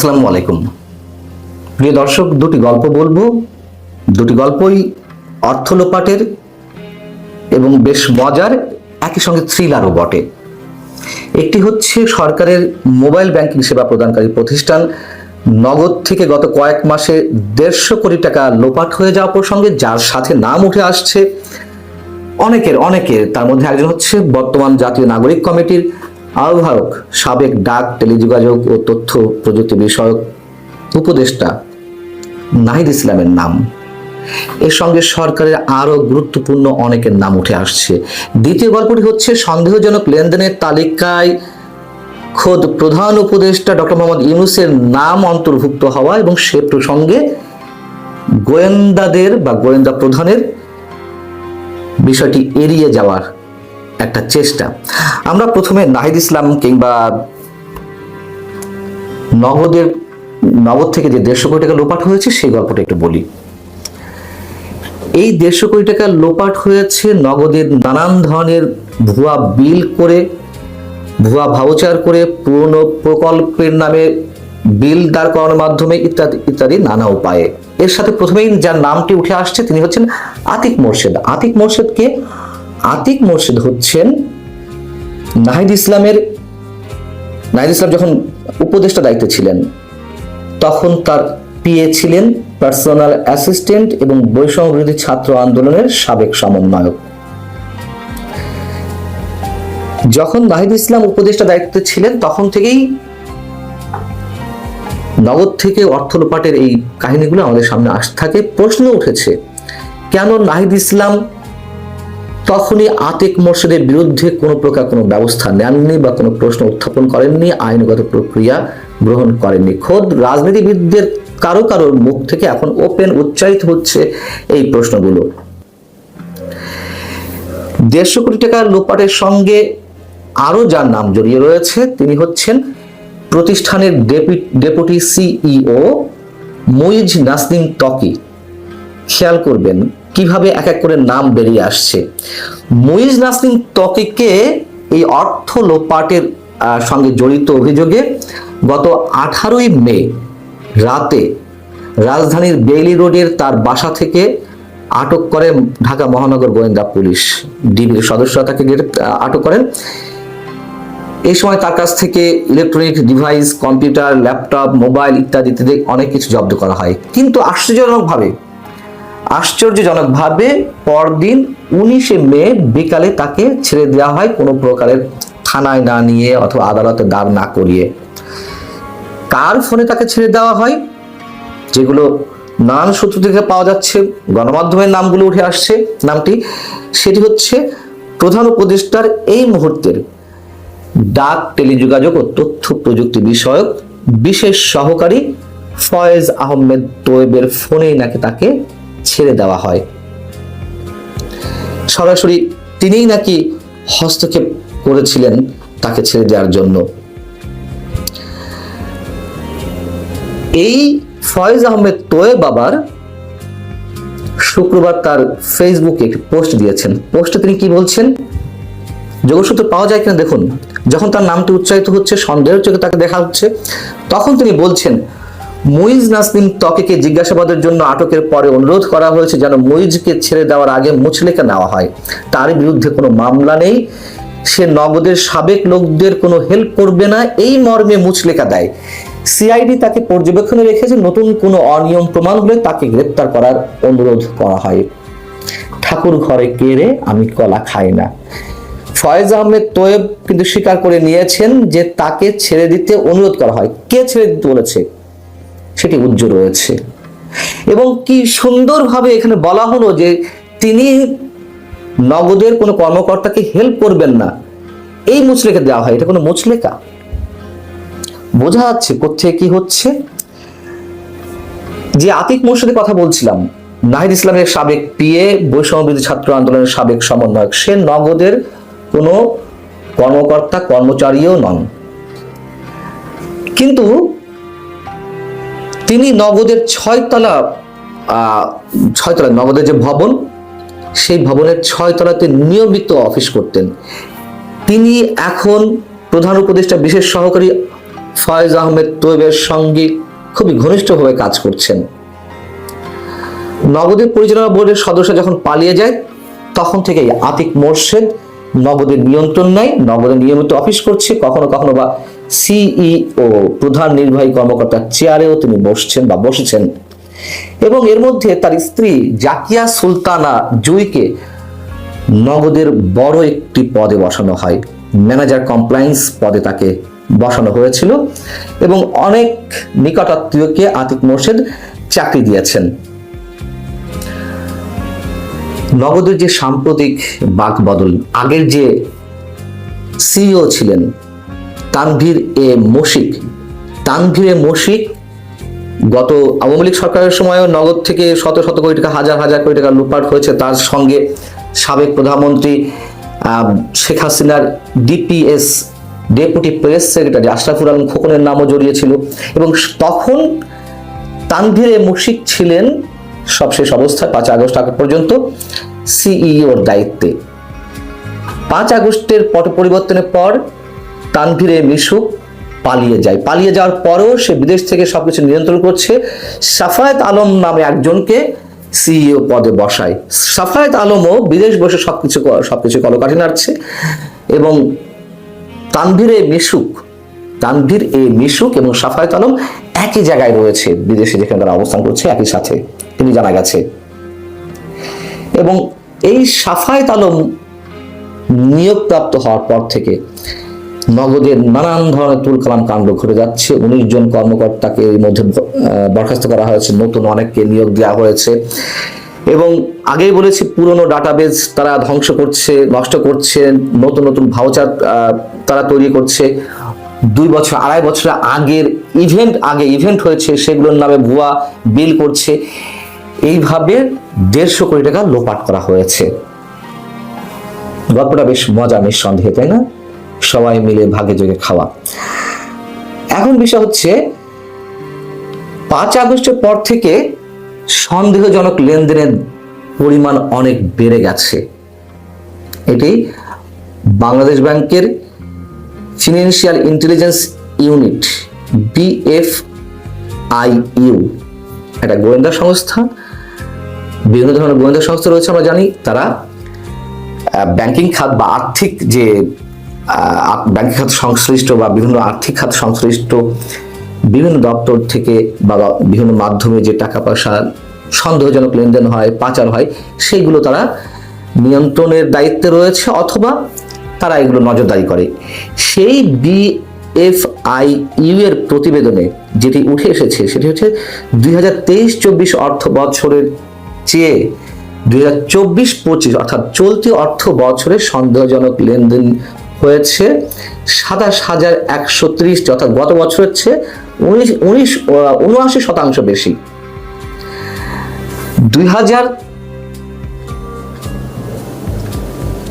আসসালামু আলাইকুম। প্রিয় দর্শক, দুটি গল্প বলব। দুটি গল্পই অর্থ লোপাটের এবং বেশ মজার, একই সঙ্গে থ্রিলারও বটে। একটি হচ্ছে সরকারের মোবাইল ব্যাংকিং সেবা প্রদানকারী প্রতিষ্ঠান। নগদ থেকে গত কয়েক মাসে দেড়শো কোটি টাকা লোপাট হয়ে যাওয়া প্রসঙ্গে, যার সাথে নাম উঠে আসছে অনেকের অনেকের। তার মধ্যে একজন হচ্ছে বর্তমান জাতীয় নাগরিক কমিটির আহ্বায়ক, সাবেক ডাক, টেলিযোগাযোগ ও তথ্য প্রযুক্তি বিষয়ক উপদেষ্টা নাহিদ ইসলামের নাম। এর সঙ্গে সরকারের আরও গুরুত্বপূর্ণ অনেকের নাম উঠে আসছে। দ্বিতীয় গল্পটি হচ্ছে, সন্দেহজনক লেনদেনের তালিকায় খোদ প্রধান উপদেষ্টা ডক্টর মোহাম্মদ ইউনুসের নাম অন্তর্ভুক্ত হওয়া এবং সে প্রসঙ্গে গোয়েন্দাদের বা গোয়েন্দা প্রধানের বিষয়টি এড়িয়ে যাওয়ার একটা চেষ্টা। আমরা প্রথমে নাহিদ ইসলাম কিংবা নগদের, নগদ থেকে যে দেড়শো কোটি টাকা লোপাট হয়েছে, সেই গল্পটা একটু বলি। এই দেড়শো কোটি টাকা লোপাট হয়েছে নগদের নানান ধরনের ভুয়া বিল করে, ভুয়া ভাউচার করে, পুরনো প্রকল্পের নামে বিল দাঁড় করানোর মাধ্যমে ইত্যাদি ইত্যাদি নানা উপায়ে। এর সাথে প্রথমেই যার নামটি উঠে আসছে, তিনি হচ্ছেন আতিক মোর্শেদ। আতিক মোর্শেদকে আতিক মোর্শেদ হচ্ছেন নাহিদ ইসলামের, নাহিদ ইসলাম যখন উপদেষ্টা দায়িত্বে ছিলেন, তখন তার পিএ ছিলেন পার্সোনাল অ্যাসিস্ট্যান্ট এবং বৈষম্য বিরোধী ছাত্র আন্দোলনের সাবেক সমন্বয়ক। যখন নাহিদ ইসলাম উপদেষ্টা দায়িত্বে ছিলেন, তখন থেকেই নগদ থেকে অর্থ লোপাটের এই কাহিনীগুলো আমাদের সামনে আসতে থাকে। প্রশ্ন উঠেছে, কেন নাহিদ ইসলাম তখনই আতিক মোর্শেদের বিরুদ্ধে কোনো প্রকার কোনো ব্যবস্থা নেননি বা কোনো প্রশ্ন উত্থাপন করেননি, আইনগত প্রক্রিয়া গ্রহণ করেননি। খোদ রাজনীতিবিদদের কারও কারোর মুখ থেকে এখন ওপেন উচ্চারিত হচ্ছে এই প্রশ্নগুলো। দেড়শো কোটি টাকার লোপাটের সঙ্গে আরও যার নাম জড়িয়ে রয়েছে, তিনি হচ্ছেন প্রতিষ্ঠানের ডেপুটি সিইও মুইজ নাসনিম তকি। খেয়াল করবেন কীভাবে এক এক করে নাম বেরিয়ে আসছে? মুইজ নাসনিম তকিকে এই অর্থ লোপাটের সঙ্গে জড়িত অভিযোগে গত আঠারোই মে রাতে রাজধানীর বেইলি রোডের তার বাসা থেকে আটক করে ঢাকা মহানগর গোয়েন্দা পুলিশ। ডিবির সদস্যরা তাকে আটক করেন। এই সময় তার কাছ থেকে electronic device, computer, laptop, mobile ইত্যাদি ইত্যাদি অনেক কিছু জব্দ করা হয়। কিন্তু আশ্চর্যজনকভাবে আশ্চর্যজনকভাবে পরদিন উনিশে মে বিকালে তাকে ছেড়ে দেওয়া হয় কোনো প্রকারের থানায় না নিয়ে অথবা আদালতে দাঁড় না করিয়ে। কার ফোনে তাকে ছেড়ে দেওয়া হয়? যেগুলো নানান সূত্র থেকে পাওয়া যাচ্ছে, গণমাধ্যমের নামগুলো উঠে আসছে। নামটি, সেটি হচ্ছে প্রধান উপদেষ্টার এই মুহূর্তের ডাক টেলিযোগাযোগ ও তথ্য প্রযুক্তি বিষয়ক বিশেষ সহকারী ফয়েজ আহমেদ তোয়েবের ফোনেই নাকি তাকে ছেড়ে দেওয়া হয়। সরাসরি তিনিই নাকি হস্তক্ষেপ করেছিলেন তাকে ছেড়ে দেওয়ার জন্য। এই ফয়েজ আহমেদ তোয়ে বাবার শুক্রবার তার ফেসবুকে একটি পোস্ট দিয়েছেন। পোস্টে তিনি কি বলছেন? যোগসূত্র পাওয়া যায় কিনা দেখুন। যখন তার নামটি উচ্চারিত হচ্ছে, সন্দেহের চোখে তাকে দেখা হচ্ছে, তখন তিনি বলছেন মুইজ নাসলিম ত্বকেকে জিজ্ঞাসাবাদের জন্য আটকের পরে অনুরোধ করা হয়েছে যেন মুইজকে ছেড়ে দেওয়ার আগে মুচলেখা নেওয়া হয়। তার বিরুদ্ধে কোনো মামলা নেই। সে নগদের সাবেক লোকদের কোনো হেল্প করবে না। এই মর্মে মুচলেখা দেয়। সিআইডি তাকে পর্যবেক্ষণে রেখেছে। নতুন কোনো অনিয়ম প্রমাণ হলে তাকে গ্রেপ্তার করার অনুরোধ করা হয়। ঠাকুর ঘরে কেড়ে আমি কলা খাই না। ফয়েজ আহমেদ তোয়েব কিন্তু স্বীকার করে নিয়েছেন যে তাকে ছেড়ে দিতে অনুরোধ করা হয়। কে ছেড়ে দিতে বলেছে? সেটি উজ্জ্বল রয়েছে। এবং কি সুন্দরভাবে এখানে বলা হলো যে তিনি নগদের কোনো কর্মকর্তাকে হেল্প করবেন না। এই মুচলেখা দেওয়া হয়। এটা কোনো মুচলেখা বোঝা যাচ্ছে কোথায় কি হচ্ছে? যে আতিক মোর্শেদের কথা বলছিলাম, নাহিদ ইসলামের সাবেক পিএ বৈষম্যবিরোধী ছাত্র আন্দোলনের সাবেক সমন্বয়ক, সে নগদের কোনো কর্মকর্তা, কর্মচারীও নন। কিন্তু তিনি নগদের ছয়তলা ছয়তলা, নগদের যে ভবন, সেই ভবনের ছয়তলাতে নিয়মিত অফিস করতেন। তিনি এখন প্রধান উপদেষ্টা, বিশেষ সহকারী ফয়েজ আহমেদ তোয়েবের সঙ্গে খুবই ঘনিষ্ঠভাবে কাজ করছেন। নগদের পরিচালনা বোর্ডের সদস্য যখন পালিয়ে যায়, তখন থেকেই আতিক মোর্শেদ নগদের নিয়ন্ত্রণ নেয়, নগদে নিয়মিত অফিস করছে, কখনো কখনো বা সিইও প্রধান নির্বাহী কর্মকর্তার চেয়ারেও তিনি বসছেন বা বসেছেন। এবং এর মধ্যে তার স্ত্রী জাকিয়া সুলতানা জুইকে নগদের বড় একটি পদে বসানো হয়। ম্যানেজার কমপ্লায়েন্স পদে তাকে বসানো হয়েছিল এবং অনেক নিকটাত্মীয়কে আতিক মোর্শেদ চাকরি দিয়েছেন। নগদের যে সাম্প্রতিক বাক বদল আগের যে সিইও ছিলেন তানভীর এ মশিক, তানভীর এ মশিক গত আওয়ামী লীগ সরকারের সময়ও নগদ থেকে শত শত কোটি টাকা, হাজার হাজার কোটি টাকা লুটপাট হয়েছে। তার সঙ্গে সাবেক প্রধানমন্ত্রী শেখ হাসিনার DPS deputy press secretary Ashraful Alam খোকনের নামও জড়িয়েছিল এবং তখন তানভীর এ মুশিক ছিলেন সবশেষ অবস্থায় পাঁচ আগস্ট আগে পর্যন্ত সিইওর দায়িত্বে। পাঁচ আগস্টের পট পরিবর্তনের পর তানভীর এ মিশুক পালিয়ে যায়। পালিয়ে যাওয়ার পরেও সে বিদেশ থেকে সবকিছু নিয়ন্ত্রণ করছে। সাফায়েত আলম নামে একজনকে সিইও পদে বসায়। সাফায়েত আলমও বিদেশ বসে সবকিছু ক- সবকিছু কলকাঠি নাড়ছে এবং তানভীর এ মিশুক, তানভীর এ মিশুক এবং সাফায়েত আলম একই জায়গায় রয়েছে। বিদেশে যেখানে তারা অবস্থান করছে, একই সাথে। তিনি জানা গেছে। এবং এই সাফায়েত আলম নিয়োগপ্রাপ্ত হওয়ার পর থেকে নগদের নানান ধরনের তুলকালাম কাণ্ড ঘটে যাচ্ছে। উনিশ জন কর্মকর্তাকে এর মধ্যে বরখাস্ত করা হয়েছে। নতুন অনেককে নিয়োগ দেওয়া হয়েছে। এবং আগেই বলেছি, পুরনো ডাটাবেজ তারা ধ্বংস করছে, নষ্ট করছে, নতুন নতুন ভাউচার তারা তৈরি করছে। দুই বছর, আড়াই বছর আগের ইভেন্ট আগে ইভেন্ট হয়েছে, সেগুলোর নামে ভুয়া বিল করছে। এইভাবে দেড়শো কোটি টাকা লোপাট করা হয়েছে। গল্পটা বেশ মজা, নিঃসন্দেহে, তাই না? সবাই মিলে ভাগে যোগে খাওয়া। এখন বিষয় হচ্ছে, পাঁচ আগস্টের পর থেকে সন্দেহজনক লেনদেনের পরিমাণ অনেক বেড়ে গেছে। এটি বাংলাদেশ ব্যাংকের ফিনান্সিয়াল ইন্টেলিজেন্স ইউনিট, বিএফআইইউ, একটা গোয়েন্দা সংস্থা। বিভিন্ন ধরনের গোয়েন্দা সংস্থা রয়েছে, আমরা জানি, তারা ব্যাংকিং খাত বা আর্থিক যে ব্যাংকিং খাত সংশ্লিষ্ট বা বিভিন্ন আর্থিক খাত সংশ্লিষ্ট বিভিন্ন দপ্তর থেকে বা বিভিন্ন মাধ্যমে যে টাকা পয়সা সন্দেহজনক লেনদেন হয়, পাচার হয় সেইগুলো তারা নিয়ন্ত্রণের দায়িত্বে রয়েছে অথবা তারা এগুলো নজরদারি করে। সেই বিএফআই ইউ এর প্রতিবেদনে যেটি উঠে এসেছে, সেটি হচ্ছে দুই হাজার তেইশ চব্বিশ অর্থ বছরের চেয়ে দুই হাজার চব্বিশ পঁচিশ অর্থাৎ চলতি অর্থ বছরে সন্দেহজনক লেনদেন হয়েছে সাতাশ হাজার একশো ত্রিশটি অর্থাৎ গত বছর হচ্ছে উনিশ উনিশ উনআশি শতাংশ বেশি। দুই হাজার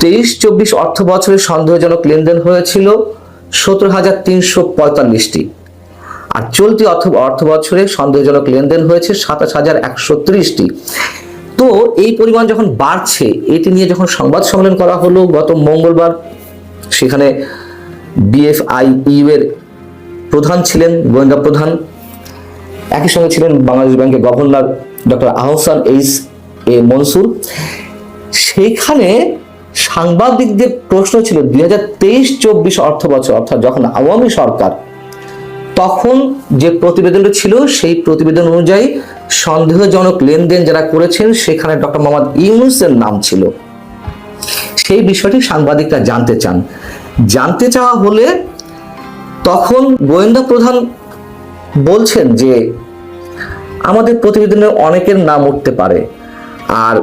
তেইশ, চব্বিশ অর্থ বছরে সন্দেহজনক লেনদেন হয়েছিল সতেরো হাজার তিনশো পঁয়তাল্লিশটি আর চলতি অর্থ অর্থ বছরে সন্দেহজনক লেনদেন হয়েছে সাতাশ হাজার একশো ত্রিশটি তো এই পরিমাণ যখন বাড়ছে, এটি নিয়ে যখন সংবাদ সম্মেলন করা হলো গত মঙ্গলবার, সেখানে বিএফআইইউ এর প্রধান ছিলেন, গোয়েন্দা প্রধান। একই সঙ্গে ছিলেন বাংলাদেশ ব্যাংকের governor doctor Ahsan H A Mansur. সেইখানে সাংবাদিকদের প্রশ্ন ছিল, দুই হাজার তেইশ চব্বিশ অর্থ বছর অর্থাৎ যখন আওয়ামী সরকার তখন যে প্রতিবেদনটা ছিল, সেই প্রতিবেদন অনুযায়ী সন্দেহজনক লেনদেন যারা করেছেন, সেখানে ডক্টর মোহাম্মদ ইউনুসের নাম ছিল। সেই বিষয়টি সাংবাদিকরা জানতে চান। জানতে চাওয়া হলে তখন গোয়েন্দা প্রধান বলছেন যে, আমাদের প্রতিবেদনে অনেকের নাম উঠতে পারে। আর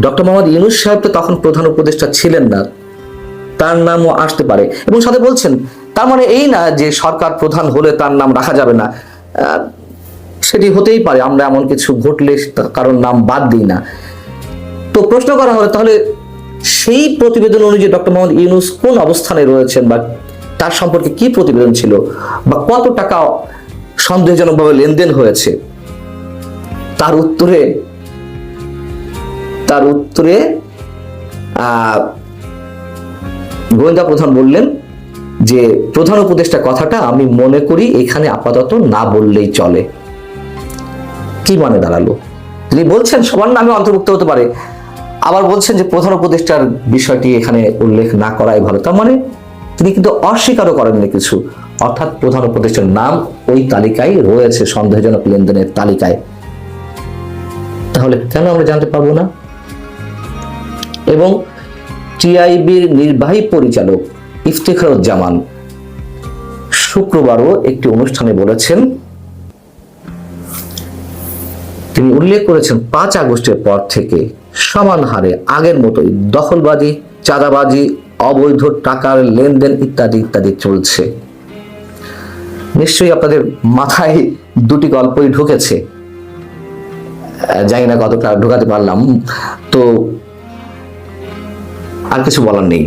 ডক্টর মোহাম্মদ ইউনুস সাহেব তো তখন প্রধান উপদেষ্টা ছিলেন না, তার নামও আসতে পারে। এবং সাথে বলছেন তার মানে এই না যে সরকার প্রধান হলে তার নাম রাখা যাবে না। সেটি হতেই পারে, আমরা এমন কিছু ঘটলে কারোর নাম বাদ দিই না। তো প্রশ্ন করা হলো, তাহলে সেই প্রতিবেদন অনুযায়ী ডক্টর মোহাম্মদ ইউনুস কোন অবস্থানে রয়েছেন বা তার সম্পর্কে কি প্রতিবেদন ছিল বা কত টাকা সন্দেহজনকভাবে লেনদেন হয়েছে? তার উত্তরে তার উত্তরে গোয়েন্দা প্রধান বললেন যে প্রধান উপদেষ্টা কথাটা আমি মনে করি এখানে আপাতত না বললেই চলে। কি মানে দাঁড়াল? তিনি বলছেন, সবার নামে অন্তর্ভুক্ত হতে পারে। আবার বলছেন যে প্রধান উপদেষ্টার বিষয়টি এখানে উল্লেখ না করাই ভালো। তার মানে তিনি কিন্তু অস্বীকারও করেননি কিছু। অর্থাৎ প্রধান উপদেষ্টার নাম ওই তালিকায় রয়েছে, সন্দেহজনক লেনদেনের তালিকায়। তাহলে কেন আমরা জানতে পারব না? এবং টিআইবির নির্বাহী পরিচালক ইফতেখারুজ্জামান শুক্রবারও একটি অনুষ্ঠানে বলেছেন, তিনি উল্লেখ করেছেন, পাঁচ আগস্টের পর থেকে সমান হারে আগের মতোই দখলবাজি, চাঁদাবাজি, অবৈধ টাকার লেনদেন ইত্যাদি ইত্যাদি চলছে। নিশ্চয়ই আপনাদের মাথায় দুটি গল্পই ঢুকেছে। জানি না কতটা ঢোকাতে পারলাম। তো আর কিছু বলার নেই।